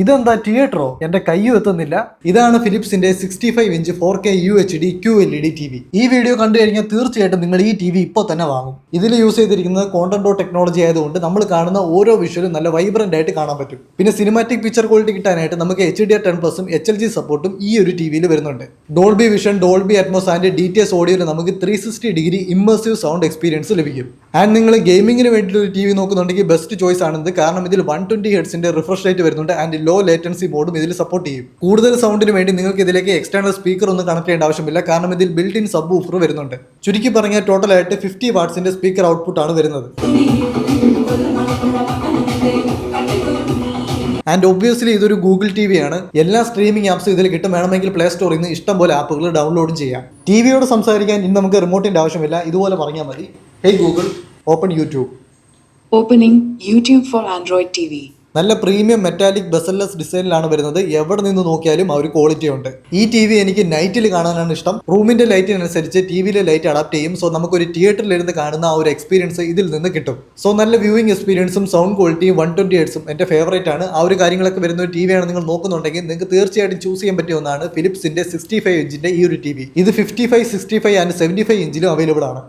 ഇതെന്താ തിയേറ്ററോ എന്റെ കയ്യും എത്തുന്നില്ല. ഇതാണ് ഫിലിപ്സിന്റെ sixty five inch four K U H D Q L E D T V ഈ വീഡിയോ കണ്ടു കഴിഞ്ഞാൽ തീർച്ചയായിട്ടും നിങ്ങൾ ഈ ടി വി ഇപ്പോൾ തന്നെ വാങ്ങും. ഇതിൽ യൂസ് ചെയ്തിരിക്കുന്നത് കോണ്ടന്റോ ടെക്നോളജി ആയതുകൊണ്ട് നമ്മൾ കാണുന്ന ഓരോ വിഷ്വലും നല്ല വൈബ്രന്റ് ആയിട്ട് കാണാൻ പറ്റും. പിന്നെ സിനിമാറ്റിക് പിക്ചർ ക്വാളിറ്റി കിട്ടാനായിട്ട് നമുക്ക് എച്ച് ഡി ആർ ടെൻ പ്ലസും എച്ച് എൽ ജി സപ്പോർട്ടും ഈ ഒരു ടി വിയിൽ വരുന്നുണ്ട്. Dolby vision Dolby Atmos and D T S ഓഡിയോയിൽ നമുക്ക് three sixty degree immersive sound experience ലഭിക്കും. ആൻഡ് നിങ്ങൾ ഗെയിമിങ്ങിന് വേണ്ടിയിട്ട് ഒരു ടി വി നോക്കുന്നുണ്ടെങ്കിൽ ബെസ്റ്റ് ചോയ്സ് ആണിത് കാരണം ഇതിൽ വൺ ട്വന്റി ഹെഡ്സിന്റെ റിഫ്രഷ് റേറ്റ് വരുന്നുണ്ട് ആൻഡ് ലോ ലേറ്റൻസി മോഡും ഇതിൽ സപ്പോർട്ട് ചെയ്യും. കൂടുതൽ സൗണ്ടിന് വേണ്ടി നിങ്ങൾക്ക് ഇതിലേക്ക് എക്സ്റ്റേണൽ സ്പീക്കർ ഒന്നും കണക്ട് ചെയ്യേണ്ട ആവശ്യമില്ല. കാരണം ഇതിൽ ബിൽറ്റ് ഇൻ സബ് ഊഫർ വരുന്നുണ്ട്. ചുരുക്കി പറഞ്ഞാൽ ടോട്ടൽ ആയിട്ട് ഫിഫ്റ്റി വാട്ട്സിന്റെ സ്പീക്കർ ഔട്ട്പുട്ട് ആണ് വരുന്നത്. ആൻഡ് ഒബ്വിയസ്ലി ഇതൊരു ഗൂഗിൾ ടി വി ആണ്. എല്ലാ സ്ട്രീമിംഗ് ആപ്സും ഇതിൽ കിട്ടും. വേണമെങ്കിൽ പ്ലേ സ്റ്റോറിൽ നിന്ന് ഇഷ്ടം പോലെ ആപ്പുകൾ ഡൗൺലോഡ് ചെയ്യാം. ടി വിയോട് സംസാരിക്കാൻ ഇന്ന് നമുക്ക് റിമോട്ടിന്റെ ആവശ്യമില്ല. ഇതുപോലെ പറഞ്ഞാൽ മതി. Hey Google open YouTube Opening YouTube for Android TV. നല്ല പ്രീമിയം മെറ്റാലിക് ബസല്ലസ് ഡിസൈനിലാണ് വരുന്നത്. എവിടെ നിന്ന് നോക്കിയാലും ആ ഒരു ക്വാളിറ്റി ഉണ്ട്. ഈ ടി വി എനിക്ക് നൈറ്റിൽ കാണാനാണ് ഇഷ്ടം. റൂമിന്റെ ലൈറ്റിനനുസരിച്ച് ടി വിയിലെ ലൈറ്റ് അഡാപ്റ്റ് ചെയ്യും. സോ നമുക്കൊരു തിയേറ്ററിൽ ഇരുന്ന് കാണുന്ന ആ ഒരു എക്സ്പീരിയൻസ് ഇതിൽ നിന്ന് കിട്ടും. സോ നല്ല വ്യൂയിങ് എക്സ്പീരിയൻസും സൗണ്ട് ക്വാളിറ്റിയും വൺ ട്വന്റി എയ്റ്റ്സും എന്റെ ഫേവറേറ്റ് ആണ്. ആ ഒരു കാര്യങ്ങളൊക്കെ വരുന്ന ഒരു ടി വിയാണ് നിങ്ങൾ നോക്കുന്നുണ്ടെങ്കിൽ നിങ്ങൾക്ക് തീർച്ചയായിട്ടും ചൂസ് ചെയ്യാൻ പറ്റിയ ഒന്നാണ് ഫിലിപ്സിന്റെ സിക്സ്റ്റി ഫൈവ് ഇഞ്ചിന്റെ ഈ ഒരു ടി വി ഇത് fifty five sixty five and seventy five ഇഞ്ചിലും available ആണ്.